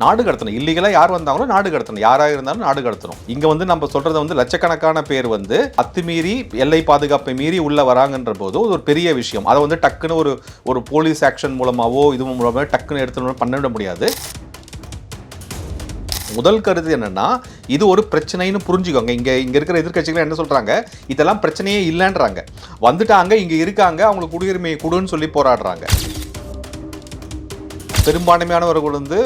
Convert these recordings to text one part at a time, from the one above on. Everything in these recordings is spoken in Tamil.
நாடு கடத்தணும். இல்லீகலாக யார் வந்தாங்களோ நாடு கடத்தணும். யாராக இருந்தாலும் நாடு கடத்தணும். இங்கே வந்து நம்ம சொல்கிறது வந்து லட்சக்கணக்கான பேர் வந்து அத்துமீறி எல்லை பாதுகாப்பை மீறி உள்ளே வராங்கன்ற போது அது ஒரு பெரிய விஷயம். அதை வந்து டக்குன்னு ஒரு ஒரு போலீஸ் ஆக்ஷன் மூலமாகவோ இது மூலமாக டக்குன்னு எடுத்து பண்ணிட முடியாது. முதல் கருத்து என்னன்னா இது ஒரு பிரச்சனைன்னு புரிஞ்சுக்கோங்க. இங்க இங்க இருக்கிற எதிர்கட்சிகள் என்ன சொல்றாங்க? இதெல்லாம் பிரச்சனையே இல்லைன்றாங்க. வந்துட்டாங்க இங்க இருக்காங்க அவங்களுக்கு குடியுரிமையை கொடுன்னு சொல்லி போராடுறாங்க. பெரும்பான்மையானவர்கள் வந்து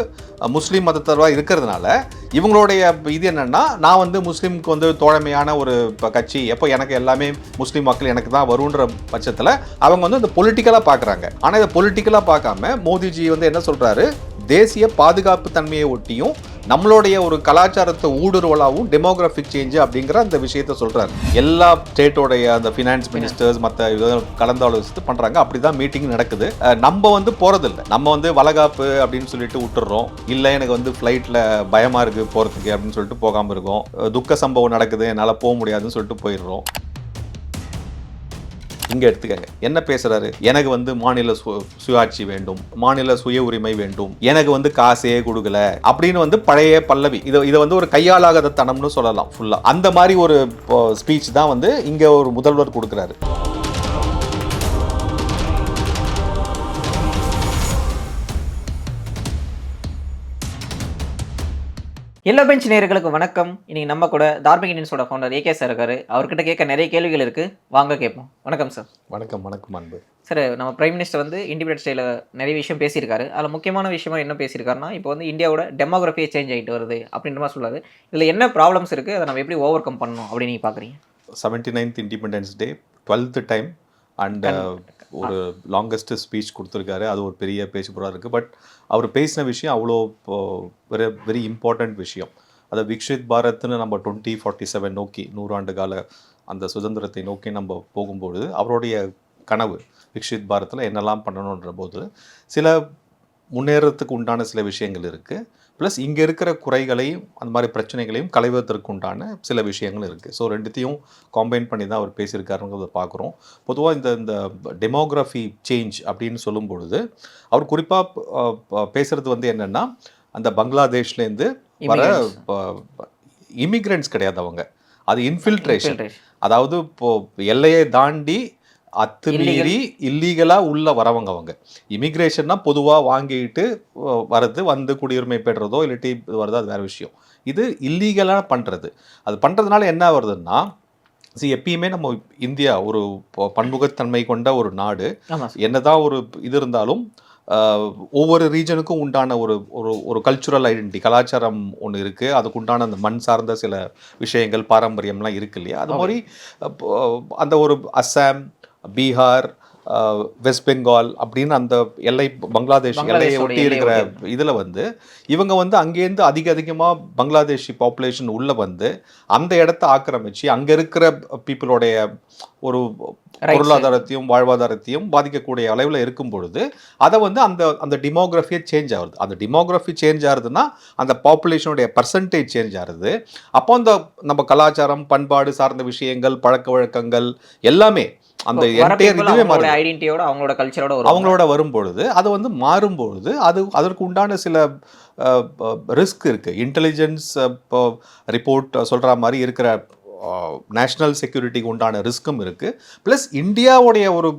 முஸ்லீம் மதத்தவராக இருக்கிறதுனால இவங்களுடைய இது என்னென்னா நான் வந்து முஸ்லீமுக்கு வந்து தோழமையான ஒரு கட்சி எப்போ எனக்கு எல்லாமே முஸ்லீம் மக்கள் எனக்கு தான் வருன்ற பட்சத்தில் அவங்க வந்து இந்த பொலிட்டிக்கலாக பார்க்குறாங்க ஆனால் இதை பொலிட்டிக்கலாக பார்க்காம மோடிஜி வந்து என்ன சொல்கிறாரு தேசிய பாதுகாப்பு தன்மையை ஒட்டியும் நம்மளுடைய ஒரு கலாச்சாரத்தை ஊடுருவலாகவும் டெமோகிராஃபிக் சேஞ்ச் அப்படிங்கிற அந்த விஷயத்த சொல்கிறார் எல்லா ஸ்டேட்டோடைய அந்த ஃபினான்ஸ் மினிஸ்டர்ஸ் மற்ற கலந்தாலோசித்து அப்படி தான் மீட்டிங் நடக்குது. நம்ம வந்து போகிறதில்ல நம்ம வந்து வளகாப்பு அப்படின்னு சொல்லிட்டு விட்டுறோம். இல்லை எனக்கு வந்து ஃப்ளைட்டில் பயமாக இருக்குது போகிறதுக்கு அப்படின்னு சொல்லிட்டு போகாமல் இருக்கோம். துக்க சம்பவம் நடக்குது. என்னால் போக முடியாதுன்னு சொல்லிட்டு போயிடுறோம். இங்கே எடுத்துக்கங்க. என்ன பேசுறாரு? எனக்கு வந்து மாநில சு- சுயாட்சி வேண்டும். மாநில சுய உரிமை வேண்டும். எனக்கு வந்து காசே கொடுக்கல. அப்படின்னு வந்து பழைய பல்லவி இதை இதை வந்து ஒரு கையாளாகாத தனம்னு சொல்லலாம் ஃபுல்லாக அந்த மாதிரி ஒரு ஸ்பீச் தான் வந்து இங்கே ஒரு முதல்வர் கொடுக்குறாரு. எல்லா பெஞ்ச் நேயர்களுக்கு வணக்கம். இன்னைக்கு நம்ம கூட தார்மிக் இண்டியன்ஸோட ஃபவுண்டர் ஏகே சார் இருக்காரு. அவர்கிட்ட கேட்க நிறைய கேள்விகள் இருக்கு. வாங்க கேட்போம். வணக்கம் சார் வணக்கம் வணக்கம் அன்பு. சார் நம்ம பிரைம் மினிஸ்டர் வந்து இண்டிபெண்டன்ஸ் டேல நிறைய விஷயம் பேசியிருக்காரு. அதில் முக்கியமான விஷயமா என்ன பேசியிருக்காருன்னா இப்போ வந்து இந்தியாவோட டெமோகிராஃபியே சேஞ்ச் ஆகிட்டு வருது அப்படின்ற மாதிரி சொல்றாரு இதில் என்ன ப்ராப்ளம்ஸ் இருக்கு? அதை நம்ம எப்படி ஓவர் கம் பண்ணணும் அப்படின்னு நீங்க பார்க்குறீங்க seventy ninth Independence Day twelfth time and ஒரு லாங்கஸ்ட் ஸ்பீச் கொடுத்துருக்காரு. அது ஒரு பெரிய பேச்சு பொருளாக இருக்குது பட் அவர் பேசின விஷயம் அவ்வளோ வெரி வெரி இம்பார்ட்டண்ட் விஷயம். அதை விக்ஷித் பாரத்னு நம்ம டுவெண்ட்டி ஃபார்ட்டி செவன் நோக்கி நூறாண்டு கால அந்த சுதந்திரத்தை நோக்கி நம்ம போகும்பொழுது அவருடைய கனவு விக்ஷித் பாரத்தில் என்னெல்லாம் பண்ணணுன்ற போது சில முன்னேறத்துக்கு உண்டான சில விஷயங்கள் இருக்குது ப்ளஸ் இங்கே இருக்கிற குறைகளையும் அந்த மாதிரி பிரச்சனைகளையும் களைவதற்கு உண்டான சில விஷயங்கள் இருக்குது ஸோ ரெண்டுத்தையும் காம்பைன் பண்ணி தான் அவர் பேசியிருக்காருங்கிறத பார்க்குறோம் பொதுவாக இந்த இந்த டெமோகிராஃபி சேஞ்ச் அப்படின்னு சொல்லும் பொழுது அவர் குறிப்பாக பேசுறது வந்து என்னென்னா அந்த பங்களாதேஷ்லேருந்து வர. இமிக்ரெண்ட்ஸ் கிடையாது அவங்க அது இன்ஃபில்ட்ரேஷன். அதாவது இப்போ எல்லையை தாண்டி அத்துமீறி இல்லீகலா உள்ள வரவங்க அவங்க. இமிக்ரேஷன்னா பொதுவா வாங்கிட்டு வரது வந்து குடியுரிமை பெறுறதோ இல்லாட்டி வருதோ அது வேற விஷயம். இது இல்லீகலா பண்றது. அது பண்றதுனால என்ன வருதுன்னா see எப்பயுமே நம்ம இந்தியா ஒரு பன்முகத்தன்மை கொண்ட ஒரு நாடு. என்னதான் ஒரு இது இருந்தாலும் ஒவ்வொரு ரீஜனுக்கும் உண்டான ஒரு ஒரு ஒரு கல்ச்சுரல் ஐடென்டி கலாச்சாரம் ஒன்று இருக்குது அதுக்கு உண்டான அந்த மண் சார்ந்த சில விஷயங்கள் பாரம்பரியம்லாம் இருக்கு இல்லையா? அது. மாதிரி அந்த ஒரு அஸ்ஸாம் பீகார் வெஸ்ட் பெங்கால் அப்படின்னு அந்த எல்லை பங்களாதேஷ் எல்லையை ஒட்டி இருக்கிற இதில் வந்து இவங்க வந்து அங்கேருந்து அதிக அதிகமாக பங்களாதேஷி பாப்புலேஷன் உள்ளே வந்து அந்த இடத்த ஆக்கிரமிச்சு அங்கே இருக்கிற பீப்புளோடைய ஒரு. பொருளாதாரத்தையும் வாழ்வாதாரத்தையும் பாதிக்கக்கூடிய அளவில் இருக்கும் பொழுது அதை வந்து அந்த அந்த டிமோகிராஃபியே சேஞ்ச் ஆகுது. அந்த டிமோகிராஃபி சேஞ்ச் ஆகுதுன்னா அந்த பாப்புலேஷனுடைய பர்சன்டேஜ் சேஞ்ச் ஆகுது. அப்போ அந்த நம்ம கலாச்சாரம் பண்பாடு சார்ந்த விஷயங்கள் பழக்க வழக்கங்கள் எல்லாமே அந்த இதுவே ஐடென்டிட்டியோட அவங்களோட கல்ச்சரோட வரும் அவங்களோட வரும்பொழுது அது வந்து மாறும்பொழுது அது அதற்கு உண்டான சில ரிஸ்க் இருக்கு. இன்டெலிஜென்ஸ் இப்போ ரிப்போர்ட் சொல்ற மாதிரி இருக்கிற நேஷனல் செக்யூரிட்டிக்கு உண்டான ரிஸ்க்கும் இருக்கு. ப்ளஸ் இந்தியாவுடைய ஒரு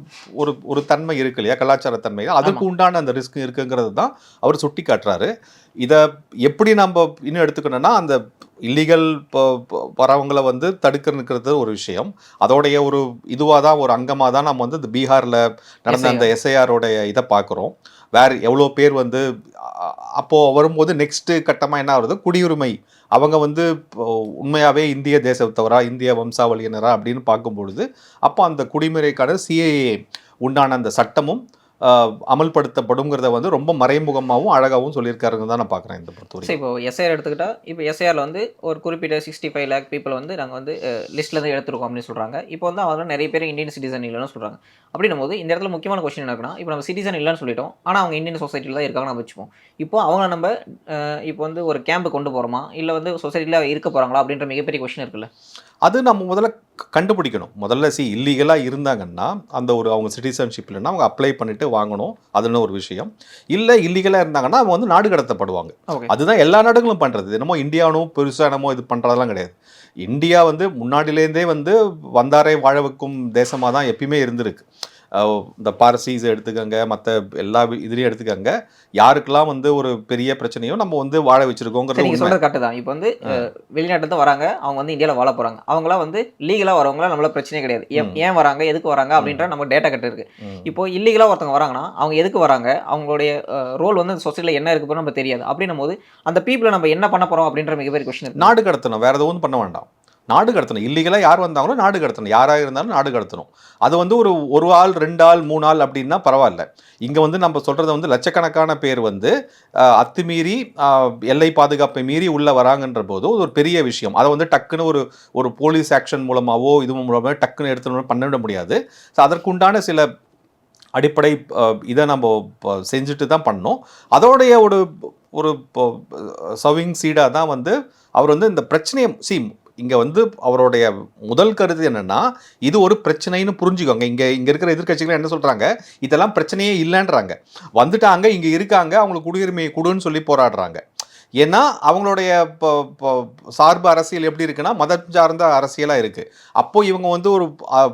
ஒரு ஒரு தன்மை இருக்கு இல்லையா? கலாச்சார தன்மை. அதுக்கு உண்டான அந்த ரிஸ்க் இருக்குங்கிறது தான் அவர் சுட்டி காட்டுறாரு இதை எப்படி நம்ம இன்னும் எடுத்துக்கணும்னா அந்த இல்லீகல் வரவங்களை வந்து தடுக்கிறதுங்கிறது ஒரு விஷயம். அதோடைய ஒரு இதுவாக தான் ஒரு அங்கமாக தான் நம்ம வந்து இந்த பீகாரில் நடந்த அந்த எஸ்ஐஆரோடைய இதை பார்க்குறோம். வேற எவ்வளோ பேர் வந்து அ- அப்போ வரும்போது நெக்ஸ்ட் கட்டமாக என்ன ஆகுது குடியுரிமை. அவங்க வந்து உண்மையாகவே இந்திய தேசத்தவரா இந்திய வம்சாவளியினரா அப்படின்னு பார்க்கும் பொழுது அப்போ அந்த குடிமுறைக்கான சிஏஏ உண்டான அந்த சட்டமும் அமல்படுத்தப்படுங்கிறத வந்து ரொம்ப மறைமுகமாகவும் அழகாகவும் சொல்லியிருக்காருங்க தான் நான் பார்க்குறேன் இந்த பொறுத்தவரை இப்போ எஸ்ஐஆர் எடுத்துக்கிட்டா இப்போ எஸ்ஐஆரில் வந்து ஒரு குறிப்பிட்ட சிக்ஸ்டி ஃபைவ் லேக் பீப்பிள் வந்து நாங்கள் வந்து லிஸ்ட்லேருந்து எடுத்துருக்கோம் அப்படின்னு சொல்கிறாங்க இப்போ வந்து அவங்க நிறைய பேர் இந்தியன் சிட்டிசன் இல்லைன்னு சொல்கிறாங்க அப்படின்னும் போது இந்த இடத்துல முக்கியமான கொஸ்டின் என்ன இருக்குன்னா இப்போ நம்ம சிட்டிசன் இல்லைன்னு சொல்லிட்டோம். ஆனால் அவங்க இந்தியன் சொசைட்டியில் தான் இருக்காங்க நம்ம வச்சுப்போம். இப்போ அவங்கள நம்ம இப்போ வந்து ஒரு கேம்பு கொண்டு போகிறோமா இல்லை வந்து சொசைட்டியில் இருக்க போகிறாங்களா அப்படின்ற மிகப்பெரிய கொஸ்டின் இருக்குல்ல. அது நம்ம முதல்ல கண்டுபிடிக்கணும். முதல்ல சி இல்லீகலாக இருந்தாங்கன்னா அந்த ஒரு அவங்க சிட்டிசன்ஷிப் இல்லைன்னா அவங்க அப்ளை பண்ணிட்டு வாங்கணும். அதுன்னு ஒரு விஷயம். இல்லை இல்லீகலாக இருந்தாங்கன்னா அவங்க வந்து நாடு கடத்தப்படுவாங்க. அதுதான் எல்லா நாடுகளும் பண்ணுறது என்னமோ இந்தியானும் பெருசாக என்னமோ இது பண்ணுறதெல்லாம் கிடையாது. இந்தியா வந்து முன்னாடியிலேருந்தே வந்து வந்தாரை வாழ வைக்கும் தேசமாக தான் எப்பயுமே இருந்திருக்கு. இந்த பார்சிஸ் எடுத்துக்கங்க மற்ற எல்லா இதுலேயும் எடுத்துக்கங்க. யாருக்கெல்லாம் வந்து ஒரு பெரிய பிரச்சனையோ நம்ம வந்து வாழ சரி வச்சிருக்கோங்கிறது நீங்க உண்மை. சொல்றது கரெக்ட் தான். இப்போ வந்து வெளிநாட்டு தான் வராங்க. அவங்க வந்து இந்தியாவில் வாழ போறாங்க. அவங்களாம் வந்து லீகலா வரவங்களா நம்மள பிரச்சனையே கிடையாது. ஏன். ஏன் வராங்க எதுக்கு வராங்க அப்படின்ற நம்ம டேட்டா கட்டு இருக்கு. ம். இப்போ இல்லீகலா ஒருத்தவங்க வராங்கன்னா அவங்க எதுக்கு வராங்க? அவங்களுடைய ரோல் வந்து சொசைட்டில என்ன இருக்கு நம்ம தெரியாது. அப்படின்னும் போது அந்த பீப்புளை நம்ம என்ன பண்ண போறோம் அப்படின்ற மிகப்பெரிய கொஸ்டின் நாடு கடத்தணும். வேற எதுவும் பண்ண வேண்டாம். நாடு கடத்தணும். இல்லீகலாக யார் வந்தாங்களோ நாடு கடத்தணும். யாராக இருந்தாலும் நாடு கடத்தணும். அது வந்து ஒரு ஒரு ஆள் ரெண்டு ஆள் மூணு ஆள் அப்படின்னா பரவாயில்ல. இங்கே வந்து நம்ம சொல்கிறது வந்து லட்சக்கணக்கான பேர் வந்து அத்துமீறி எல்லை பாதுகாப்பை மீறி உள்ளே வராங்கன்ற போது ஒரு பெரிய விஷயம். அதை வந்து டக்குன்னு ஒரு ஒரு போலீஸ் ஆக்ஷன் மூலமாகவோ இது மூலமாக டக்குன்னு எடுத்து பண்ணிட முடியாது. ஸோ அதற்குண்டான சில அடிப்படை இதை நம்ம செஞ்சுட்டு தான் பண்ணோம். அதோடைய ஒரு ஒரு சவிங் சீடாக தான் வந்து அவர் வந்து இந்த பிரச்சனையை சி இங்கே வந்து அவருடைய முதல் கருத்து என்னென்னா இது ஒரு பிரச்சனைன்னு புரிஞ்சுக்கோங்க. இங்கே இங்கே இருக்கிற எதிர்க்கட்சிகள் என்ன சொல்கிறாங்க இதெல்லாம் பிரச்சனையே இல்லைன்றாங்க. வந்துட்டாங்க இங்கே இருக்காங்க அவங்களுக்கு குடியுரிமையை கொடுன்னு சொல்லி போராடுறாங்க. ஏன்னா அவங்களுடைய சார்பு அரசியல் எப்படி இருக்குன்னா மதம் சார்ந்த அரசியலாக இருக்குது அப்போது இவங்க வந்து ஒரு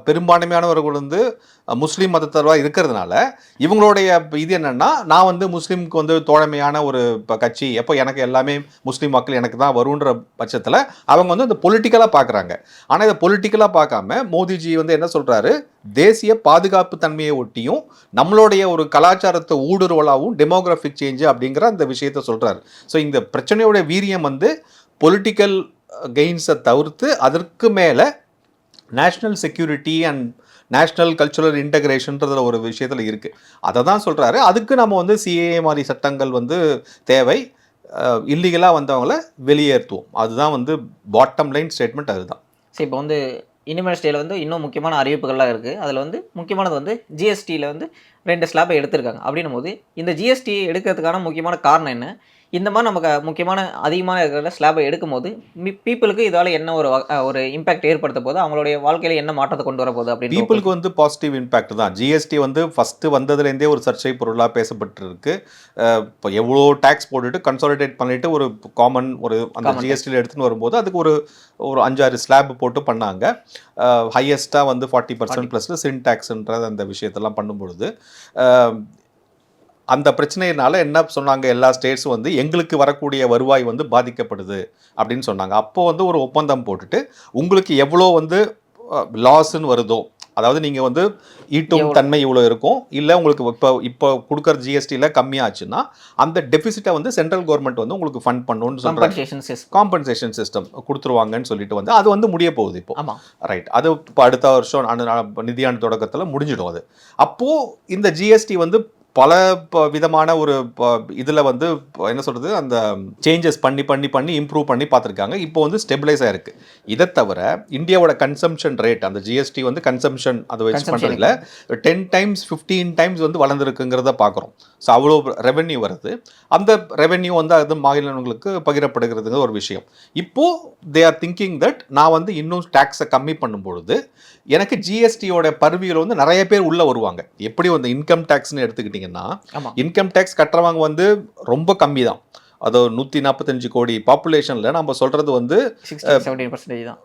பெரும்பான்மையானவர்கள் வந்து முஸ்லீம் மதத்தவராக இருக்கிறதுனால இவங்களுடைய இது என்னென்னா நான் வந்து முஸ்லீமுக்கு வந்து தோழமையான ஒரு இப்போ கட்சி எப்போ எனக்கு எல்லாமே முஸ்லீம் மக்கள் எனக்கு தான் வருன்ற பட்சத்தில் அவங்க வந்து இந்த பொலிட்டிக்கலாக பார்க்குறாங்க ஆனால் இதை பொலிட்டிக்கலாக பார்க்காம மோடிஜி வந்து என்ன சொல்கிறாரு தேசிய பாதுகாப்பு தன்மையை ஒட்டியும் நம்மளுடைய ஒரு கலாச்சாரத்தை ஊடுருவலாகவும் டெமோகிராஃபிக் சேஞ்சு அப்படிங்கிற அந்த விஷயத்த சொல்கிறாரு ஸோ இந்த பிரச்சனையோட வீரியம் வந்து பொலிட்டிக்கல் கெயின்ஸை தவிர்த்து அதற்கு மேலே national security and national cultural இன்டகிரேஷன்றதுல ஒரு விஷயத்தில் இருக்குது அதை தான் சொல்கிறாரு அதுக்கு நம்ம வந்து சிஏஏ மாதிரி சட்டங்கள் வந்து தேவை. இல்லீகலாக வந்தவங்கள வெளியேற்றுவோம். அதுதான் வந்து பாட்டம் லைன் ஸ்டேட்மெண்ட் அதுதான். சரி இப்போ வந்து இனிமேல் ஸ்டேல வந்து இன்னும் முக்கியமான அறிவிப்புகள்லாம் இருக்குது அதில் வந்து முக்கியமானது வந்து ஜிஎஸ்டியில் வந்து ரெண்டு ஸ்லாப்பை எடுத்திருக்காங்க. அப்படின்னும் போது இந்த ஜிஎஸ்டி எடுக்கிறதுக்கான முக்கியமான காரணம் என்ன? இந்த மாதிரி நமக்கு முக்கியமான அதிகமான இருக்கிற ஸ்லாபை எடுக்கும்போது பீப்புளுக்கு இதால் என்ன ஒரு ஒரு இம்பாக்ட் ஏற்படுத்த போது அவங்களுடைய வாழ்க்கையில் என்ன மாற்றத்தை கொண்டு வர போகுது அப்படின்னு பீப்புளுக்கு வந்து பாசிட்டிவ் இம்பாக்ட் தான். ஜிஎஸ்டி வந்து ஃபஸ்ட்டு வந்ததுலேருந்தே ஒரு சர்ச்சை பொருளாக பேசப்பட்டிருக்கு. இப்போ எவ்வளோ டேக்ஸ் போட்டுட்டு கன்சாலிடேட் பண்ணிட்டு ஒரு காமன் ஒரு அந்த ஜிஎஸ்டியில் எடுத்துன்னு வரும்போது அதுக்கு ஒரு ஒரு அஞ்சாறு ஸ்லாப் போட்டு பண்ணாங்க. ஹையஸ்ட்டாக வந்து ஃபார்ட்டி பர்சன்ட் ப்ளஸ் சின் டேக்ஸ்ன்ற அந்த விஷயத்தெல்லாம் பண்ணும்பொழுது. அந்த பிரச்சனையினால என்ன சொன்னாங்க எல்லா ஸ்டேட்ஸும் வந்து எங்களுக்கு வரக்கூடிய வருவாய் வந்து பாதிக்கப்படுது அப்படின்னு சொன்னாங்க. அப்போ வந்து ஒரு ஒப்பந்தம் போட்டுட்டு உங்களுக்கு எவ்வளோ வந்து லாஸ்ன்னு வருதோ அதாவது நீங்கள் வந்து ஈட்டும்? தன்மை இவ்வளோ இருக்கும்? இல்லை உங்களுக்கு இப்போ இப்போ கொடுக்குற ஜிஎஸ்டியில் கம்மியாச்சுன்னா அந்த டெபிசிட்டை வந்து சென்ட்ரல் கவர்மெண்ட் வந்து உங்களுக்கு ஃபண்ட் பண்ணணும்னு சொல்கிறாங்க கம்பன்சேஷன் சிஸ்டம் கொடுத்துருவாங்கன்னு சொல்லிட்டு வந்து அது வந்து முடிய போகுது இப்போ. ஆமாம் ரைட் அது இப்போ அடுத்த வருஷம் நிதியாண்டு தொடக்கத்தில் முடிஞ்சிடும் அது. அப்போது இந்த ஜிஎஸ்டி வந்து பல விதமான ஒரு இதில் வந்து என்ன சொல்கிறது அந்த சேஞ்சஸ் பண்ணி பண்ணி பண்ணி இம்ப்ரூவ் பண்ணி பார்த்துருக்காங்க. இப்போ வந்து ஸ்டெபிளைஸ் ஆயிருக்கு. இதை தவிர இந்தியாவோட கன்சம்ஷன் ரேட் அந்த ஜிஎஸ்டி வந்து கன்சம்ஷன் அதை வச்சு பண்ணுறதுல டென் டைம்ஸ் ஃபிஃப்டீன் டைம்ஸ் வந்து வளர்ந்துருக்குங்கிறத பார்க்குறோம். ஸோ அவ்வளோ ரெவென்யூ வருது. அந்த ரெவென்யூ வந்து அது மாநிலங்களுக்கு பகிரப்படுகிறதுங்க ஒரு விஷயம். இப்போ தே ஆர் திங்கிங் தட் நான் வந்து இன்னும் டேக்ஸை கம்மி பண்ணும் பொழுது எனக்கு ஜிஎஸ்டியோட பருவியில் வந்து நிறைய பேர் உள்ளே வருவாங்க. எப்படி வந்து இன்கம் டேக்ஸ்னு எடுத்துக்கிட்டிங்கன்னா இன்கம் டேக்ஸ் கட்டுறவங்க வந்து ரொம்ப கம்மி தான் அது நூற்றி நாற்பத்தஞ்சு கோடி பாப்புலேஷனில் நம்ம சொல்கிறது வந்து தான்.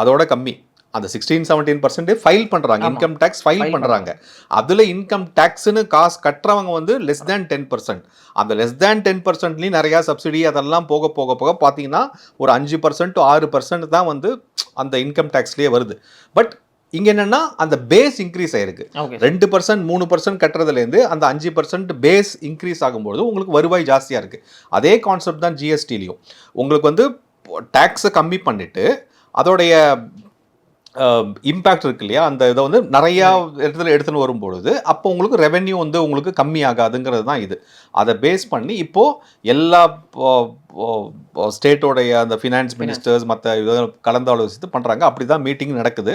அதோட கம்மி. அந்த சிக்ஸ்டீன் செவன்டீன் பர்சன்ட் ஃபைல் பண்ணுறாங்க. இன்கம் டேக்ஸ் ஃபைல் பண்ணுறாங்க அதில் இன்கம் டேக்ஸ்னு காசு கட்டுறவங்க வந்து லெஸ் தேன் டென் பர்சன்ட் அந்த லெஸ் தேன் டென் பர்சன்ட்லேயும் நிறையா சப்சிடி அதெல்லாம் போக போக போக பார்த்தீங்கன்னா ஒரு அஞ்சு பர்சன்ட் ஆறு பர்சன்ட் தான் வந்து அந்த இன்கம் டேக்ஸ்லேயே வருது. பட் இங்கே என்னென்னா அந்த பேஸ் இன்க்ரீஸ் ஆயிருக்கு. ஓகே ரெண்டு பர்சன்ட் மூணு பர்சன்ட் கட்டுறதுலேருந்து அந்த அஞ்சு பர்சன்ட் பேஸ் இன்க்ரீஸ் ஆகும்போது உங்களுக்கு வருவாய் ஜாஸ்தியாக இருக்குது அதே கான்செப்ட் தான் ஜிஎஸ்டிலையும் உங்களுக்கு வந்து டேக்ஸை கம்மி பண்ணிட்டு அதோடைய இம்பேக்ட் இருக்கு இல்லையா? அந்த இதை வந்து நிறையா இடத்துல எடுத்துன்னு வரும்பொழுது அப்போ உங்களுக்கு ரெவென்யூ வந்து உங்களுக்கு கம்மி ஆகாதுங்கிறது தான் இது. அதை பேஸ் பண்ணி இப்போது எல்லா ஸ்டேட்டோடைய அந்த ஃபினான்ஸ் மினிஸ்டர்ஸ் மற்ற இதை கலந்து ஆலோசித்து பண்ணுறாங்க அப்படி தான் மீட்டிங் நடக்குது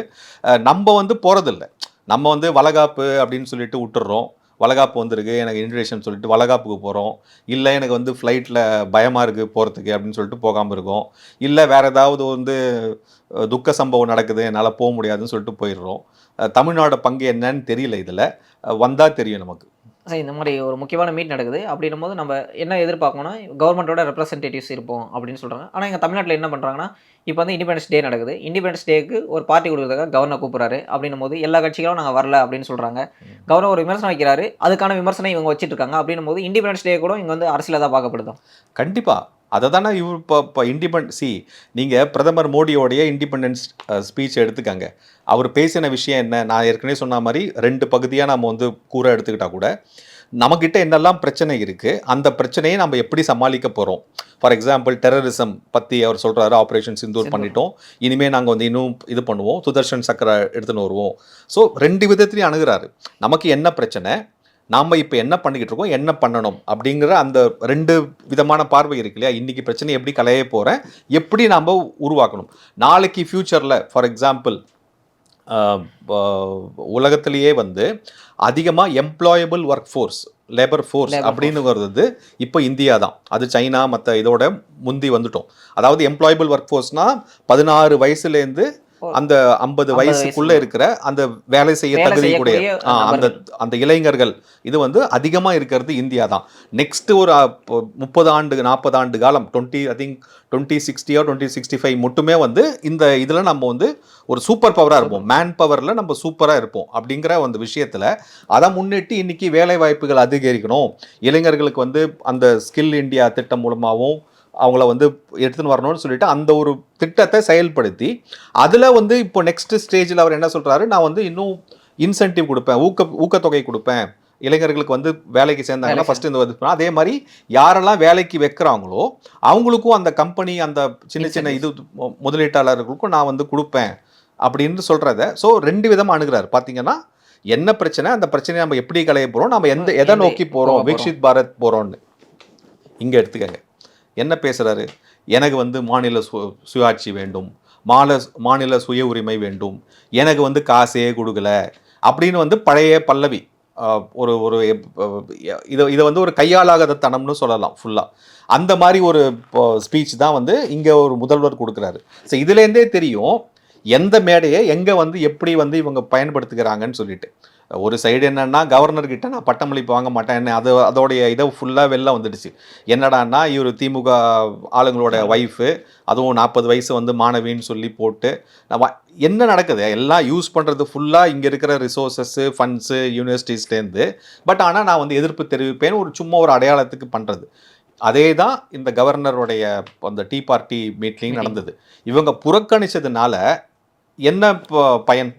நம்ம வந்து போகிறதில்ல நம்ம வந்து வளகாப்பு அப்படின்னு சொல்லிட்டு விட்டுறோம். வளகாப்பு வந்திருக்கு எனக்கு இன்விடேஷன் சொல்லிட்டு வளகாப்புக்கு போகிறோம் இல்லை எனக்கு வந்து ஃப்ளைட்டில் பயமாக இருக்குது போகிறதுக்கு அப்படின்னு சொல்லிட்டு போகாமல் இருக்கோம். இல்லை வேறு ஏதாவது வந்து துக்க சம்பவம் நடக்குது என்னால் போக முடியாதுன்னு சொல்லிட்டு போயிடுறோம். தமிழ்நாடு பங்கு என்னன்னு தெரியல இதில். வந்தால் தெரியும் நமக்கு. சரி இந்த மாதிரி ஒரு முக்கியமான மீட் நடக்குது. அப்படின்னும் போது நம்ம என்ன எதிர்பார்க்கணும்னா கவர்மெண்ட்டோட ரெப்ரசன்டேட்டிவ்ஸ் இருப்போம் அப்படின்னு சொல்கிறாங்க ஆனால் எங்கள் தமிழ்நாட்டில் என்ன பண்ணுறாங்கன்னா இப்போ வந்து இண்டிபெண்டன்ஸ் டே நடக்குது. இண்டிபெண்டன்ஸ் டேக்கு ஒரு பார்ட்டி கொடுக்குறதுக்காக கவர்னர் கூப்பிட்றாரு. அப்படின்னும் போது எல்லா கட்சிகளும் நாங்கள் வரல அப்படின்னு சொல்கிறாங்க கவர்னர் ஒரு விமர்சனம் வைக்கிறாரு. அதுக்கான விமர்சனம் இவங்க வச்சுட்டு இருக்காங்க. அப்படின்னும் போது இண்டிபெண்டன்ஸ் டே கூட இங்கே வந்து அரசியலாக தான் பார்க்கப்படுதோ. கண்டிப்பாக அதை தானே இவர் இப்போ இப்போ இண்டிபெண்ட் சி நீங்கள் பிரதமர் மோடியோடைய இண்டிபெண்டன்ஸ் ஸ்பீச் எடுத்துக்கங்க. அவர் பேசின விஷயம் என்ன? நான் ஏற்கனவே சொன்ன மாதிரி ரெண்டு பகுதியாக நம்ம வந்து கூற எடுத்துக்கிட்டா கூட நம்மக்கிட்ட என்னெல்லாம் பிரச்சனை இருக்குது அந்த பிரச்சனையை நம்ம எப்படி சமாளிக்க போகிறோம் ஃபார் எக்ஸாம்பிள் டெரரிசம் பற்றி அவர் சொல்கிறாரு ஆப்ரேஷன் சிந்தூர். பண்ணிட்டோம். இனிமேல் நாங்கள் வந்து இன்னும் இது பண்ணுவோம் சுதர்ஷன் சக்கரை எடுத்துன்னு வருவோம். ஸோ ரெண்டு விதத்துலையும் அணுகுறாரு. நமக்கு என்ன பிரச்சனை? நாம் இப்போ என்ன பண்ணிக்கிட்டு இருக்கோம்? என்ன பண்ணணும்? அப்படிங்கிற அந்த ரெண்டு விதமான பார்வை இருக்கு இல்லையா? இன்றைக்கி பிரச்சனை எப்படி களைய போகிறேன் எப்படி நாம் உருவாக்கணும்? நாளைக்கு ஃப்யூச்சரில் ஃபார் எக்ஸாம்பிள் உலகத்திலேயே வந்து அதிகமாக employable work force labour force அப்படின்னு வருது. இப்போ இந்தியா தான். அது சைனா மற்ற இதோட முந்தி வந்துட்டோம். அதாவது எம்ப்ளாயபிள் ஒர்க் ஃபோர்ஸ்னால் பதினாறு வயசுலேருந்து. அந்த ஐம்பது 50 வயசுக்குள்ள. இருக்கிற அந்த வேலை செய்ய தகுதியுடைய அந்த. அந்த இளைஞர்கள். இது வந்து அதிகமாக இருக்கிறது இந்தியா தான். நெக்ஸ்ட் ஒரு முப்பது ஆண்டு நாற்பது ஆண்டு காலம் டுவெண்ட்டி ஐ திங்க் டுவெண்ட்டி சிக்ஸ்டியோ டுவெண்ட்டி சிக்ஸ்டி ஃபைவ் மட்டுமே வந்து இந்த இதில் நம்ம வந்து ஒரு சூப்பர் பவராக இருப்போம். மேன் பவரில் நம்ம சூப்பராக இருப்போம் அப்படிங்கிற அந்த விஷயத்தில் அதை முன்னிட்டு இன்னைக்கு வேலை வாய்ப்புகள் அதிகரிக்கணும். இளைஞர்களுக்கு வந்து அந்த ஸ்கில் இந்தியா திட்டம் மூலமாகவும் அவங்கள வந்து எடுத்துன்னு வரணும்னு சொல்லிட்டு அந்த ஒரு திட்டத்தை செயல்படுத்தி அதில் வந்து இப்போ நெக்ஸ்ட் ஸ்டேஜில் அவர் என்ன சொல்கிறாரு நான் வந்து இன்னும் இன்சென்டிவ் கொடுப்பேன் ஊக்க ஊக்கத்தொகை கொடுப்பேன். இளைஞர்களுக்கு வந்து வேலைக்கு சேர்ந்தாங்கன்னா ஃபர்ஸ்ட் இந்த அதே மாதிரி யாரெல்லாம் வேலைக்கு வைக்கிறாங்களோ அவங்களுக்கும் அந்த கம்பெனி அந்த சின்ன சின்ன இது முதலீட்டாளர்களுக்கும் நான் வந்து கொடுப்பேன் அப்படின்னு சொல்கிறத ஸோ ரெண்டு விதமாக அணுகிறாரு. பார்த்தீங்கன்னா என்ன பிரச்சனை? அந்த பிரச்சனையை நம்ம எப்படி களைய போகிறோம் நம்ம எந்த எதை நோக்கி போக போகிறோம். விக்ஷித் பாரத் போகிறோம்னு இங்கே எடுத்துக்கங்க. என்ன பேசுகிறாரு எனக்கு வந்து மாநில சு சுயாட்சி வேண்டும். மாநில மாநில சுய உரிமை வேண்டும். எனக்கு வந்து காசே கொடுக்கல. அப்படின்னு வந்து பழைய பல்லவி ஒரு ஒரு இதை இதை வந்து ஒரு கையாளாகாத தனம்னு சொல்லலாம் ஃபுல்லாக அந்த மாதிரி ஒரு ஸ்பீச் தான் வந்து இங்கே ஒரு முதல்வர் கொடுக்குறாரு. ஸோ இதுலேருந்தே தெரியும் எந்த மேடையை எங்கே வந்து எப்படி வந்து இவங்க பயன்படுத்துகிறாங்கன்னு சொல்லிட்டு. ஒரு சைடு என்னன்னா கவர்னர் கிட்ட நான் பட்டமளிப்பு வாங்க மாட்டேன். என்ன அது அதோடைய இதை ஃபுல்லாக வெளில வந்துடுச்சு. என்னடான்னா இவர் திமுக ஆளுங்களோட ஒய்ஃபு அதுவும் நாற்பது வயசு வந்து மாணவின்னு சொல்லி போட்டு நம்ம என்ன நடக்குது? எல்லாம் யூஸ் பண்ணுறது ஃபுல்லாக இங்கே இருக்கிற ரிசோர்ஸஸ்ஸு ஃபண்ட்ஸு யூனிவர்சிட்டிஸ்லேருந்து பட் ஆனால் நான் வந்து எதிர்ப்பு தெரிவிப்பேன்னு ஒரு சும்மா ஒரு அடையாளத்துக்கு பண்ணுறது அதே தான் இந்த கவர்னருடைய அந்த டீ பார்ட்டி Meeting. நடந்தது. இவங்க புறக்கணிச்சதுனால என்ன பயன்?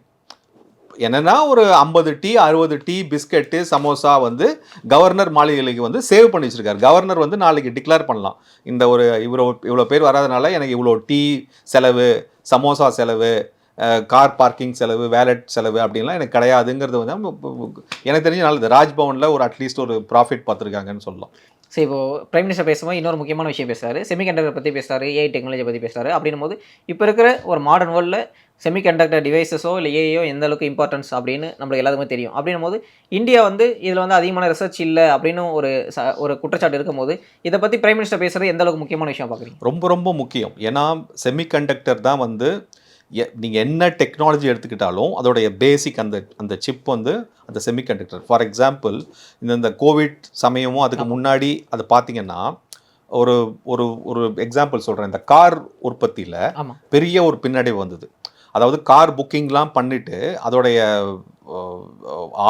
என்னென்னா ஒரு ஐம்பது டீ அறுபது டீ பிஸ்கெட்டு சமோசா வந்து கவர்னர் மாளிகைக்கு வந்து சேவ் பண்ணி வச்சுருக்காரு. கவர்னர் வந்து நாளைக்கு டிக்ளேர் பண்ணலாம். இந்த ஒரு இவ்வளோ இவ்வளோ பேர் வராதனால எனக்கு இவ்வளோ டீ செலவு சமோசா செலவு கார் பார்க்கிங் செலவு வேலட் செலவு அப்படின்லாம் எனக்கு கிடையாதுங்கிறது வந்து எனக்கு தெரிஞ்ச நல்லது ராஜ்பவனில் ஒரு அட்லீஸ்ட் ஒரு ப்ராஃபிட் பார்த்துருக்காங்கன்னு சொல்லலாம். சரி இப்போ பிரைம் மினிஸ்டர் பேசும்போது இன்னொரு முக்கியமான விஷயம் பேசுகிறாரு செமிகண்டக்டர் பற்றி பேசுகிறாரு ஏஐ டெக்னாலஜி பற்றி பேசுகிறாரு அப்படின்னும் போது இப்போ இருக்கிற ஒரு மாடர்ன் வேர்ல்டில் செமிகண்டக்டர் டிவைசஸோ இல்லை ஏஐயோ எந்த அளவுக்கு இம்பார்ட்டன்ஸ் அப்படின்னு நம்மளுக்கு எல்லாத்துக்குமே தெரியும். அப்படின்னும் போது இந்தியா வந்து இதில் வந்து அதிகமான ரிசர்ச் இல்லை அப்படின்னு ஒரு ச- ஒரு குற்றச்சாட்டு இருக்கும்போது இதை பற்றி பிரைம் மினிஸ்டர் பேசுறது எந்த அளவுக்கு முக்கியமான விஷயம் பார்க்குறீங்க ரொம்ப ரொம்ப முக்கியம். ஏன்னா செமிகண்டக்டர் தான் வந்து நீங்கள் என்ன டெக்னாலஜி எடுத்துக்கிட்டாலும் அதோடைய பேசிக் அந்த அந்த சிப் வந்து அந்த செமிகண்டக்டர் ஃபார் எக்ஸாம்பிள் இந்த இந்த கோவிட் சமயமும் அதுக்கு முன்னாடி அது பார்த்தீங்கன்னா ஒரு ஒரு ஒரு எக்ஸாம்பிள் சொல்கிறேன் இந்த கார் உற்பத்தியில் பெரிய ஒரு பின்னடைவு வந்தது. அதாவது கார் புக்கிங்லாம் பண்ணிட்டு அதோடைய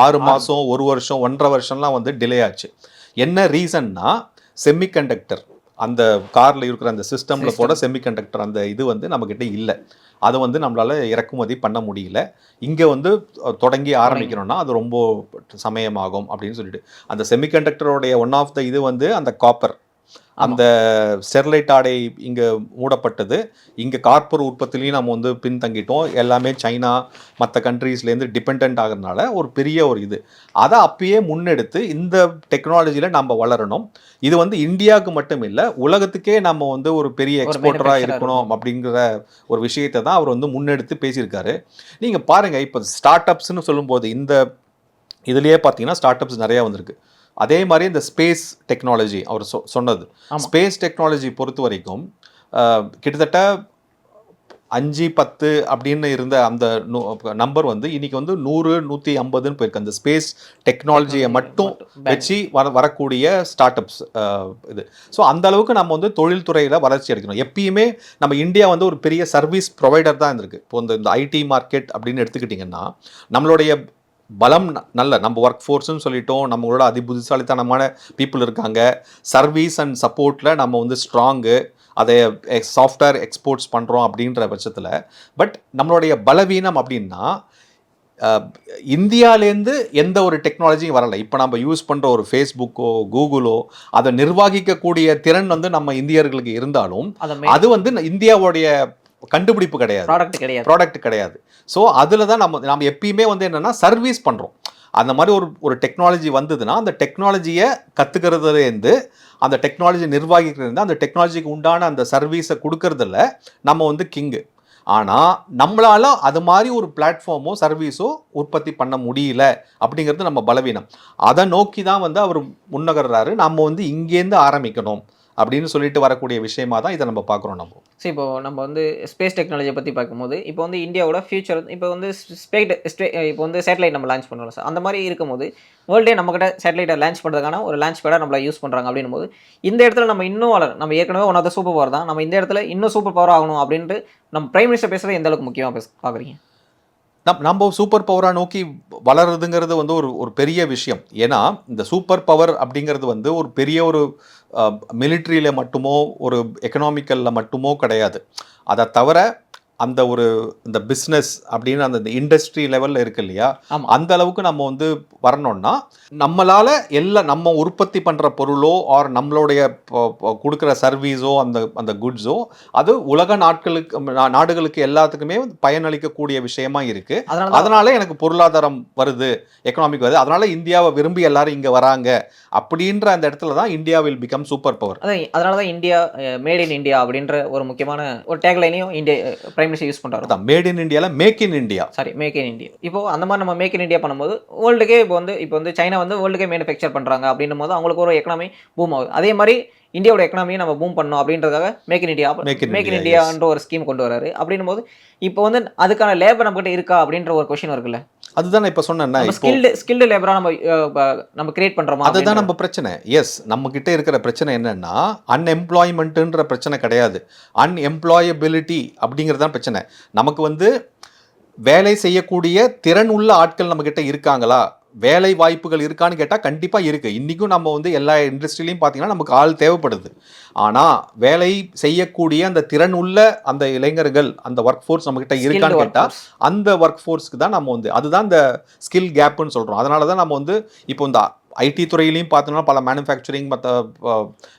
ஆறு மாதம் ஒரு வருஷம் ஒன்றரை வருஷம்லாம் வந்து டிலே ஆச்சு. என்ன ரீசன்னா செமிகண்டக்டர் அந்த காரில் இருக்கிற அந்த சிஸ்டமில். போட செமிகண்டக்டர் அந்த இது வந்து நம்மக்கிட்ட இல்லை. அதை வந்து நம்மளால் இறக்குமதி பண்ண முடியல. இங்கே வந்து தொடங்கி ஆரம்பிக்கணும்னா அது ரொம்ப சமயமாகும் அப்படின்னு சொல்லிட்டு. அந்த செமிகண்டக்டருடைய ஒன் ஆஃப் த இது வந்து அந்த காப்பர் அந்த ஸ்டெர்லைட் ஆடை இங்கே மூடப்பட்டது. இங்கே கார்பர் உற்பத்திலையும் நம்ம வந்து பின்தங்கிட்டோம். எல்லாமே சைனா மற்ற கண்ட்ரீஸ்லேருந்து டிபெண்ட் ஆகிறதுனால ஒரு பெரிய ஒரு இது. அதை அப்பயே முன்னெடுத்து இந்த டெக்னாலஜியில் நம்ம வளரணும். இது வந்து இந்தியாவுக்கு மட்டும் இல்லை உலகத்துக்கே நம்ம வந்து ஒரு பெரிய எக்ஸ்போர்ட்டராக இருக்கணும் அப்படிங்கிற ஒரு விஷயத்தை தான் அவர் வந்து முன்னெடுத்து பேசியிருக்காரு. நீங்கள் பாருங்கள் இப்போ ஸ்டார்ட் அப்ஸ்னு சொல்லும்போது இந்த இதுலயே பார்த்தீங்கன்னா ஸ்டார்ட் அப்ஸ் நிறையா வந்திருக்கு. அதே மாதிரி இந்த ஸ்பேஸ் டெக்னாலஜி அவர் சொ சொன்னது. ஸ்பேஸ் டெக்னாலஜி பொறுத்த வரைக்கும் கிட்டத்தட்ட அஞ்சு பத்து அப்படின்னு இருந்த அந்த நம்பர் வந்து இன்னைக்கு வந்து நூறு நூற்றி ஐம்பதுன்னு போயிருக்கு. அந்த ஸ்பேஸ் டெக்னாலஜியை மட்டும் வச்சு வர வரக்கூடிய ஸ்டார்ட் அப்ஸ் இது. ஸோ அந்த அளவுக்கு நம்ம வந்து தொழில்துறையில் வளர்ச்சி அடைக்கணும் எப்பயுமே நம்ம இந்தியா வந்து ஒரு பெரிய சர்வீஸ் ப்ரொவைடர் தான் இருந்திருக்கு. இப்போ இந்த இந்த ஐடி மார்க்கெட் அப்படின்னு எடுத்துக்கிட்டிங்கன்னா நம்மளுடைய பலம் நல்ல நம்ம ஒர்க் ஃபோர்ஸ்னு சொல்லிட்டோம். நம்மளோட அதி புத்திசாலித்தனமான பீப்புள் இருக்காங்க சர்வீஸ் அண்ட் சப்போர்ட்டில் நம்ம வந்து ஸ்ட்ராங்கு அதை சாஃப்ட்வேர் எக்ஸ்போர்ட்ஸ் பண்ணுறோம் அப்படின்ற பட்சத்தில். பட் நம்மளுடைய பலவீனம் அப்படின்னா அஹ், இந்தியாலேருந்து எந்த ஒரு டெக்னாலஜியும் வரலை. இப்போ நம்ம யூஸ் பண்ணுற ஒரு ஃபேஸ்புக்கோ கூகுளோ அதை நிர்வகிக்கக்கூடிய திறன் வந்து நம்ம இந்தியர்களுக்கு இருந்தாலும் அது வந்து இந்தியாவுடைய கண்டுபிடிப்பு கிடையாது. ப்ராடக்ட் கிடையாது. ப்ராடக்ட் கிடையாது. ஸோ அதில் தான் நம்ம நம்ம எப்பயுமே வந்து என்னென்னா சர்வீஸ் பண்ணுறோம் அந்த மாதிரி ஒரு ஒரு டெக்னாலஜி வந்ததுன்னா அந்த டெக்னாலஜியை கற்றுக்கிறதுலேருந்து அந்த டெக்னாலஜி நிர்வாகிக்கிறதுலேருந்து அந்த டெக்னாலஜிக்கு உண்டான அந்த சர்வீஸை கொடுக்கறதுல நம்ம வந்து கிங்கு ஆனால் நம்மளால அது மாதிரி ஒரு பிளாட்ஃபார்மோ சர்வீஸோ உற்பத்தி பண்ண முடியல அப்படிங்கிறது நம்ம பலவீனம். அதை நோக்கி தான் வந்து அவர் முன்னகர்றாரு. நம்ம வந்து இங்கேருந்து ஆரம்பிக்கணும். அப்படின்னு சொல்லிட்டு வரக்கூடிய விஷயமா தான் இதை நம்ம பார்க்குறோம் நம்ம. ஸோ இப்போ நம்ம வந்து ஸ்பேஸ் டெக்னாலஜியை பற்றி பார்க்கும்போது இப்போ வந்து இந்தியாவோட ஃபியூச்சர் இப்போ வந்து ஸ்பேட் இப்போ வந்து சேட்டலைட் நம்ம லான்ச் பண்ணுறோம். சார் அந்த மாதிரி இருக்கும்போது வேர்ல்டே நம்மக்கிட்ட சேட்டலைட்டை லான்ச் பண்ணுறதுக்கான ஒரு லான்ச் பேடாக நம்மளை யூஸ் பண்ணுறாங்க அப்படின்னும் போது இந்த இடத்துல நம்ம இன்னும் வளர் நம்ம ஏற்கனவே one of the super power தான். நம்ம இந்த இடத்துல இன்னும் சூப்பர் பவர் ஆகணும் அப்படின்ட்டு நம்ம பிரைம் மினிஸ்டர் பேசுகிறது எந்த அளவுக்கு முக்கியமாக பேச பார்க்குறீங்க நம் நம்ம சூப்பர் பவராக நோக்கி வளருதுங்கிறது வந்து ஒரு ஒரு பெரிய விஷயம். ஏன்னா இந்த சூப்பர் பவர் அப்படிங்கிறது வந்து ஒரு பெரிய ஒரு மிலிட்ரியில் மட்டுமோ ஒரு எக்கனாமிக்கலில் மட்டுமோ கிடையாது. அதை தவிர அந்த ஒரு இந்த பிஸ்னஸ் அப்படின்னு அந்த இண்டஸ்ட்ரி லெவலில் இருக்கு இல்லையா. அந்த அளவுக்கு நம்ம வந்து வரணும்னா நம்மளால எல்லா நம்ம உற்பத்தி பண்ணுற பொருளோ ஆர் நம்மளுடைய கொடுக்குற சர்வீஸோ அந்த அந்த குட்ஸோ அது உலக நாட்களுக்கு நாடுகளுக்கு எல்லாத்துக்குமே பயனளிக்கக்கூடிய விஷயமா இருக்கு. அதனால தான் அதனால எனக்கு பொருளாதாரம் வருது எக்கனாமிக் வருது. அதனால இந்தியாவை விரும்பி எல்லாரும் இங்க வராங்க அப்படின்ற அந்த இடத்துல தான் India will become super power அதான் அதனால தான் இந்தியா மேட் இன் இந்தியா அப்படின்ற ஒரு முக்கியமான ஒரு டேக்லைனையும் இந்தியா மினிஸ்டர் யூஸ் பண்ணுறாரு அதான் மேட் இன் இந்தியால make in India sorry make in India இப்போ அந்த மாதிரி நம்ம மேக் இன் இந்தியா பண்ணும்போது வேர்ல்டுக்கே இப்போ வந்து இப்போ வந்து சைனா வந்து வேர்ல்டுக்கே மேனுஃபேக்சர் பண்ணுறாங்க அப்படின்னும் போது அவங்களுக்கு ஒரு எக்கனாமி பூம் ஆகுது. அதே மாதிரி இந்தியாவோட எக்கனாமியை நம்ம பூம் பண்ணணும் அப்படின்றதுக்காக make in India make in இந்தியான்ற ஒரு ஸ்கீம் கொண்டு வராரு அப்படின்னும் போது இப்போ வந்து அதுக்கான லேபர் நம்மகிட்ட இருக்கா அப்படின்ற ஒரு கொஷின் இருக்குல்ல அதுதான் இப்ப சொன்னேன்னா ஸ்கில்டு ஸ்கில்டு லேபரா நம்ம நம்ம கிரியேட் பண்றோமா அதுதான் நம்ம பிரச்சனை. எஸ் நம்ம கிட்ட இருக்கிற பிரச்சனை என்னன்னா அன்எம்ப்ளாய்மெண்ட்டுன்ற பிரச்சனை கிடையாது. அன்எம்ப்ளாயபிலிட்டி அப்படிங்கிறது தான் பிரச்சனை. நமக்கு வந்து வேலை செய்யக்கூடிய திறன் உள்ள ஆட்கள் நம்ம கிட்ட இருக்காங்களா? வேலை வாய்ப்புகள் இருக்கான்னு கேட்டால் கண்டிப்பாக இருக்குது இன்றைக்கும் நம்ம வந்து எல்லா இண்டஸ்ட்ரியிலையும் பார்த்தீங்கன்னா நமக்கு ஆள் தேவைப்படுது ஆனால் வேலை செய்யக்கூடிய அந்த திறன் உள்ள அந்த இளைஞர்கள் அந்த ஒர்க் ஃபோர்ஸ் நம்மக்கிட்ட இருக்கான்னு கேட்டால். அந்த அந்த ஒர்க் ஃபோர்ஸ்க்கு தான் நம்ம வந்து அதுதான் இந்த ஸ்கில் கேப்னு சொல்கிறோம் அதனால தான் நம்ம வந்து இப்போ இந்த ஐடி துறையிலையும் பார்த்தோம்னா பல மேனுஃபேக்சரிங் மற்ற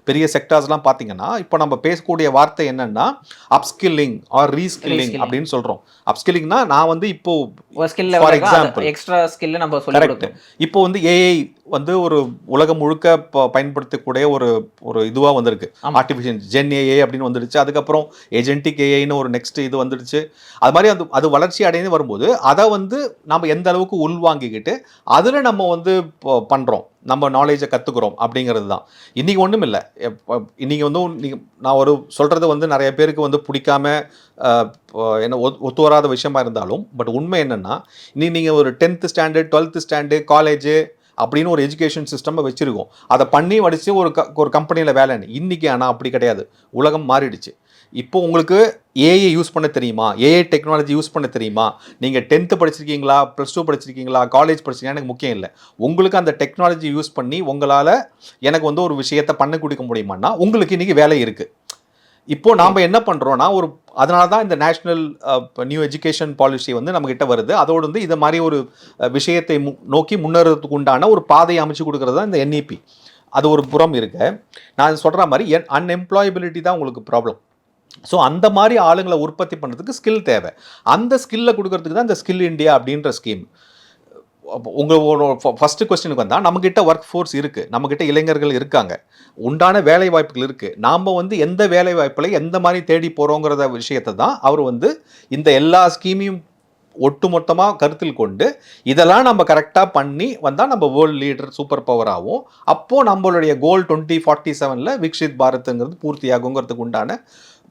பெரிய செக்டார்ஸ்லாம் பார்த்தீங்கன்னா இப்போ நம்ம பேசக்கூடிய வார்த்தை என்னன்னா அப்ஸ்கில்லிங் ஆர் ரீஸ்கில்லிங். அப்படின்னு சொல்கிறோம் அப்ஸ்கில்லிங்னா நான் வந்து இப்போ ஒரு skill For example. Extra skill நம்ம சொல்லி கொடுக்கணும். இப்போ வந்து ஏஐ வந்து ஒரு உலகம் முழுக்க பயன்படுத்தக்கூடிய ஒரு ஒரு இதுவாக வந்திருக்கு. ஆர்டிஃபிஷியல் ஜென் ஏஐ அப்படின்னு வந்துடுச்சு. அதுக்கப்புறம் ஏஜென்டிக் ஏஐன்னு ஒரு நெக்ஸ்ட் இது வந்துடுச்சு. அது மாதிரி அது அது வளர்ச்சி அடைந்து வரும்போது அதை வந்து நம்ம எந்த அளவுக்கு உள்வாங்கிக்கிட்டு அதில் நம்ம வந்து ப- பண்றோம். நம்ம நாலேஜை கற்றுக்குறோம் அப்படிங்கிறது தான் இன்றைக்கி ஒன்றும் இல்லை இன்றைக்கி வந்து நீங்கள் நான் ஒரு சொல்கிறது வந்து நிறைய பேருக்கு வந்து பிடிக்காம என்ன ஒத்- ஒத்து வராத விஷயமா இருந்தாலும் பட் உண்மை என்னென்னா இன்றைக்கி நீங்கள் ஒரு tenth standard twelfth standard college அப்படின்னு ஒரு எஜுகேஷன் சிஸ்டமை வச்சுருக்கோம். அதை பண்ணி வடித்து ஒரு க ஒரு கம்பெனியில் வேலைன்னு இன்றைக்கி ஆனால் அப்படி கிடையாது. உலகம் மாறிடுச்சு. இப்போ உங்களுக்கு ஏஐ யூஸ் பண்ண தெரியுமா? ஏஐ டெக்னாலஜி யூஸ் பண்ண தெரியுமா? நீங்கள் டென்த்து படிச்சிருக்கீங்களா? ப்ளஸ் டூ படிச்சிருக்கீங்களா? காலேஜ் படிச்சிருக்கீங்களா? எனக்கு முக்கியம் இல்லை. உங்களுக்கு அந்த டெக்னாலஜி யூஸ் பண்ணி உங்களால் எனக்கு வந்து ஒரு விஷயத்தை பண்ண கொடுக்க முடியுமான்னா உங்களுக்கு இன்றைக்கி வேலை இருக்குது இப்போ நாம் என்ன பண்ணுறோன்னா ஒரு அதனால தான் இந்த நேஷ்னல் நியூ எஜுகேஷன் பாலிசி வந்து நம்மக்கிட்ட வருது. அதோடு வந்து இது மாதிரி ஒரு விஷயத்தை நோக்கி முன்னேறதுக்கு உண்டான ஒரு பாதையை அமைச்சு கொடுக்குறது தான் இந்த என்இபி அது ஒரு புறம் இருக்கு. நான் சொல்கிற மாதிரி என் அன்எம்ப்ளாயபிலிட்டி தான் உங்களுக்கு ப்ராப்ளம் ஸோ அந்த மாதிரி ஆளுங்களை உற்பத்தி பண்ணுறதுக்கு ஸ்கில் தேவை. அந்த ஸ்கில்லை கொடுக்கறதுக்கு தான் இந்த ஸ்கில் இண்டியா அப்படின்ற ஸ்கீம் உங்களோட ஃபஸ்ட்டு கொஸ்டினுக்கு வந்தால் நம்மக்கிட்ட ஒர்க் ஃபோர்ஸ் இருக்குது நம்மக்கிட்ட இளைஞர்கள் இருக்காங்க. உண்டான வேலை வாய்ப்புகள் இருக்குது நாம் வந்து எந்த வேலை வாய்ப்புகளை எந்த மாதிரி தேடி போகிறோங்கிறத விஷயத்தை தான் அவர் வந்து இந்த எல்லா ஸ்கீமையும் ஒட்டுமொத்தமாக கருத்தில் கொண்டு இதெல்லாம் நம்ம கரெக்டாக பண்ணி வந்தால் நம்ம வேர்ல்டு லீடர் சூப்பர் பவர் ஆகும் அப்போது நம்மளுடைய கோல் டுவெண்ட்டி ஃபார்ட்டி செவனில் விக்ஷித் பாரத்ங்கிறது பூர்த்தியாகுங்கிறதுக்கு உண்டான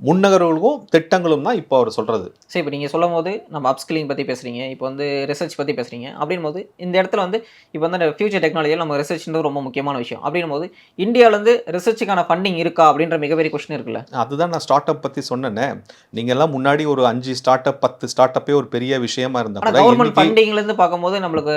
முன்னகர்வுகளும் திட்டங்களும் தான் இப்போ அவர் சொல்கிறது சரி இப்போ நீங்கள் சொல்லும் போது நம்ம அப்ஸ்கில்லிங் பற்றி பேசுகிறீங்க இப்போ வந்து ரிசர்ச் பற்றி பேசுகிறீங்க அப்படின் போது இந்த இடத்துல வந்து இப்போ வந்து ஃபியூச்சர் டெக்னாலஜியில் நம்ம ரிசர்ச்ன்றது ரொம்ப முக்கியமான விஷயம். அப்படின் போது இந்தியாவிலேருந்து ரிசர்ச்சுக்கான ஃபண்டிங் இருக்கா அப்படின்ற மிகப்பெரிய கொஸ்டின் இருக்குல்ல. அதுதான் நான் ஸ்டார்ட் அப் பற்றி சொன்னேனே. நீங்க எல்லாம் முன்னாடி ஒரு அஞ்சு ஸ்டார்ட் அப் பத்து ஸ்டார்ட் அப்பே ஒரு பெரிய விஷயமா இருந்தா ஆனால் கூட கவர்மெண்ட் ஃபண்டிங்லேருந்து பார்க்கும்போது நம்மளுக்கு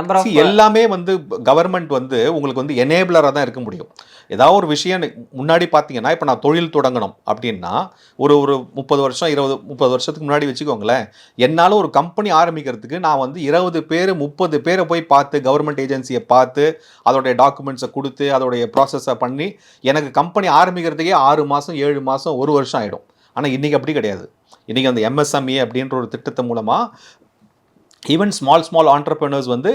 நம்பர் ஆஃப் எல்லாமே வந்து கவர்மெண்ட் வந்து உங்களுக்கு வந்து எனேபிளராக தான் இருக்க முடியும். ஏதாவது ஒரு விஷயம் முன்னாடி பார்த்தீங்கன்னா இப்போ நான் தொழில் தொடங்கணும் அப்படின்னா ஒரு ஒரு முப்பது வருஷம் இருபது முப்பது வருஷத்துக்கு முன்னாடி வச்சுக்கோங்களேன். என்னால் ஒரு கம்பெனி ஆரம்பிக்கிறதுக்கு நான் வந்து இருபது பேர் முப்பது பேரை போய் பார்த்து கவர்மெண்ட் ஏஜென்சியை பார்த்து அதோடைய டாக்குமெண்ட்ஸை கொடுத்து அதோடைய ப்ராசஸை பண்ணி எனக்கு கம்பெனி ஆரம்பிக்கிறதுக்கே ஆறு மாதம் ஏழு மாதம் ஒரு வருஷம் ஆகிடும் ஆனால் இன்றைக்கி அப்படி கிடையாது. இன்றைக்கி அந்த எம்எஸ்எம்இ அப்படின்ற ஒரு திட்டத்தை மூலமாக ஈவன் ஸ்மால் ஸ்மால் ஆண்டர்பிரினர்ஸ் வந்து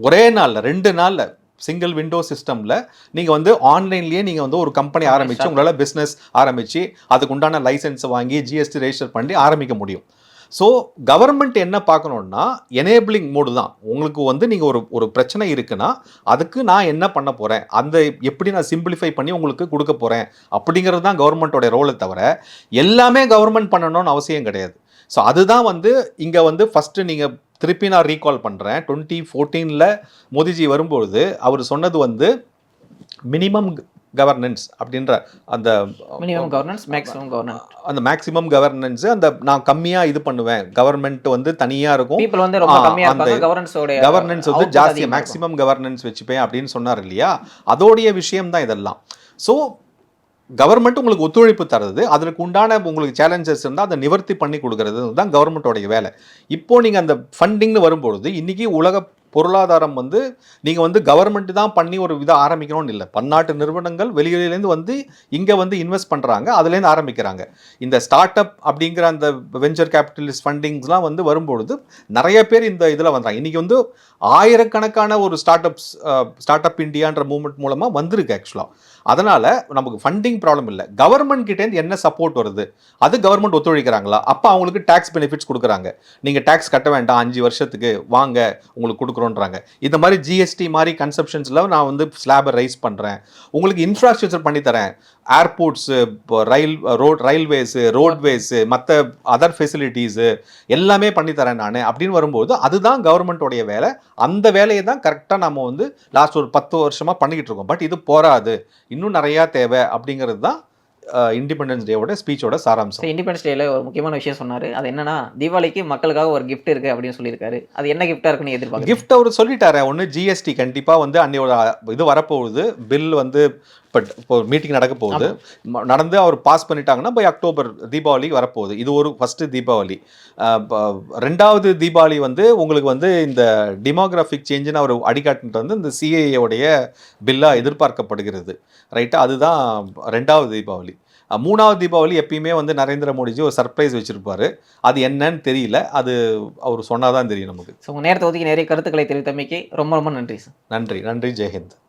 ஒரே நாளில் ரெண்டு நாளில் சிங்கிள் விண்டோ சிஸ்டமில் நீங்கள் வந்து ஆன்லைன்லேயே நீங்கள் வந்து ஒரு கம்பெனி ஆரம்பித்து உங்களால் பிஸ்னஸ் ஆரம்பித்து அதுக்கு உண்டான லைசன்ஸை வாங்கி ஜிஎஸ்டி ரெஜிஸ்டர் பண்ணி ஆரம்பிக்க முடியும். ஸோ கவர்மெண்ட் என்ன பார்க்கணுன்னா எனேபிளிங் மோடு தான். உங்களுக்கு வந்து நீங்கள் ஒரு ஒரு பிரச்சனை இருக்குன்னா அதுக்கு நான் என்ன பண்ண போகிறேன் அந்த எப்படி நான் சிம்பிளிஃபை பண்ணி உங்களுக்கு கொடுக்க போகிறேன் அப்படிங்கிறது தான் கவர்மெண்ட்டோட ரோலை தவிர எல்லாமே கவர்மெண்ட் பண்ணணும்னு அவசியம் கிடையாது. ஸோ அதுதான் வந்து இங்கே வந்து ஃபஸ்ட்டு நீங்கள் திருப்பி நான் ரீகால் பண்ணுறேன் டுவெண்ட்டி ஃபோர்டீனில் மோடிஜி வரும்பொழுது அவர் சொன்னது வந்து மினிமம் கவர்னன்ஸ் அப்படின்ற அந்த மினிமம் கவர்னன்ஸ் மேக்ஸிமம் கவர்னன்ஸ் அந்த மேக்ஸிமம் கவர்னன்ஸ் அந்த நான் கம்மியாக இது பண்ணுவேன். கவர்மெண்ட் வந்து தனியாக இருக்கும். பீப்புள் வந்து ரொம்ப கம்மியாக அந்த கவர்னன்ஸோட கவர்னன்ஸ் வந்து ஜாஸ்தி மேக்ஸிமம் கவர்னன்ஸ் வச்சுப்பேன் அப்படின்னு சொன்னார் இல்லையா? அதோடைய விஷயம் தான் இதெல்லாம். ஸோ கவர்மெண்ட் உங்களுக்கு ஒத்துழைப்பு தருது. அதற்கு உண்டான உங்களுக்கு சேலஞ்சஸ் இருந்தால் அதை நிவர்த்தி பண்ணி கொடுக்கறது தான் கவர்மெண்ட்டோடைய வேலை. இப்போ நீங்கள் அந்த ஃபண்டிங்னு வரும்பொழுது இன்றைக்கி உலக பொருளாதாரம் வந்து நீங்கள் வந்து கவர்மெண்ட் தான் பண்ணி ஒரு விதம் ஆரம்பிக்கணும்னு இல்லை. பன்னாட்டு நிறுவனங்கள் வெளியிலேருந்து வந்து இங்கே வந்து இன்வெஸ்ட் பண்ணுறாங்க அதுலேருந்து ஆரம்பிக்கிறாங்க. இந்த ஸ்டார்ட் அப் அப்படிங்கிற அந்த வெஞ்சர் கேபிட்டலிஸ்ட் ஃபண்டிங்ஸ்லாம் வந்து வரும்பொழுது நிறைய பேர் இந்த இதில் வந்தாங்க. இன்றைக்கி வந்து ஆயிரக்கணக்கான ஒரு ஸ்டார்ட் அப்ஸ் ஸ்டார்ட் அப் இந்தியான்ற மூவ்மெண்ட் மூலமாக வந்திருக்கு ஆக்சுவலாக அதனால் நமக்கு ஃபண்டிங் ப்ராப்ளம் இல்லை. கவர்மெண்ட் கிட்டேருந்து என்ன சப்போர்ட் வருது? அது கவர்மெண்ட் ஒத்துழைக்கிறாங்களா? அப்போ அவங்களுக்கு டேக்ஸ் பெனிஃபிட்ஸ் கொடுக்குறாங்க. நீங்கள் டேக்ஸ் கட்ட வேண்டாம் அஞ்சு வருஷத்துக்கு வாங்க உங்களுக்கு கொடுக்குறோன்றாங்க. இந்த மாதிரி ஜிஎஸ்டி மாதிரி கன்செப்ஷன்ஸில் நான் வந்து ஸ்லாபை ரைஸ் பண்ணுறேன் உங்களுக்கு இன்ஃப்ராஸ்ட்ரக்சர் பண்ணித்தரேன் ஏர்போர்ட்ஸு இப்போ ரயில் ரோட் ரயில்வேஸு ரோட்வேஸு மற்ற அதர் ஃபெசிலிட்டிஸு எல்லாமே பண்ணித்தரேன் நான். அப்படின்னு வரும்போது அதுதான் கவர்மெண்ட்டோடைய வேலை. அந்த வேலையை தான் கரெக்டாக நம்ம வந்து லாஸ்ட் ஒரு பத்து வருஷமாக பண்ணிக்கிட்டு இருக்கோம். பட் இது போராது. இன்னும் நிறையா தேவை அப்படிங்கிறது தான் இண்டிபெண்டன்ஸ் டேவோட ஸ்பீச்சோட சாராம்சம். இண்டிபெண்டன்ஸ் டேல ஒரு முக்கியமான விஷயம் சொன்னாரு. அது என்னன்னா தீபாவளிக்கு மக்களுக்காக ஒரு gift இருக்கு அப்படின்னு சொல்லியிருக்காரு. அது என்ன கிஃப்டா இருக்குன்னு எதிர்பார்க்க கிஃப்ட் அவர் சொல்லிட்டாரு. ஒன்று ஜிஎஸ்டி கண்டிப்பாக வந்து அன்னையோட இது வரப்போகுது. பில் வந்து இப்போ இப்போ மீட்டிங் நடக்க போகுது. நடந்து அவர் பாஸ் பண்ணிட்டாங்கன்னா பை அக்டோபர் தீபாவளி வரப்போகுது. இது ஒரு ஃபஸ்ட்டு தீபாவளி. ரெண்டாவது தீபாவளி வந்து உங்களுக்கு வந்து இந்த டிமோகிராஃபிக் சேஞ்சுன்னு அவர் அடிக்காட்டுன்ட்டு வந்து இந்த சிஏஏவுடைய பில்லாக எதிர்பார்க்கப்படுகிறது. ரைட்டா அதுதான் ரெண்டாவது தீபாவளி. மூணாவது தீபாவளி எப்பயுமே வந்து நரேந்திர மோடிஜி ஒரு சர்ப்ரைஸ் வச்சுருப்பாரு. அது என்னன்னு தெரியல. அது அவர் சொன்னாதான் தெரியும் நமக்கு. ஸோ உங்கள் நேரத்தை ஒதுக்கி நிறைய கருத்துக்களை தெரிவித்தமைக்கு ரொம்ப ரொம்ப நன்றி சார் நன்றி. நன்றி. ஜெயஹிந்த்.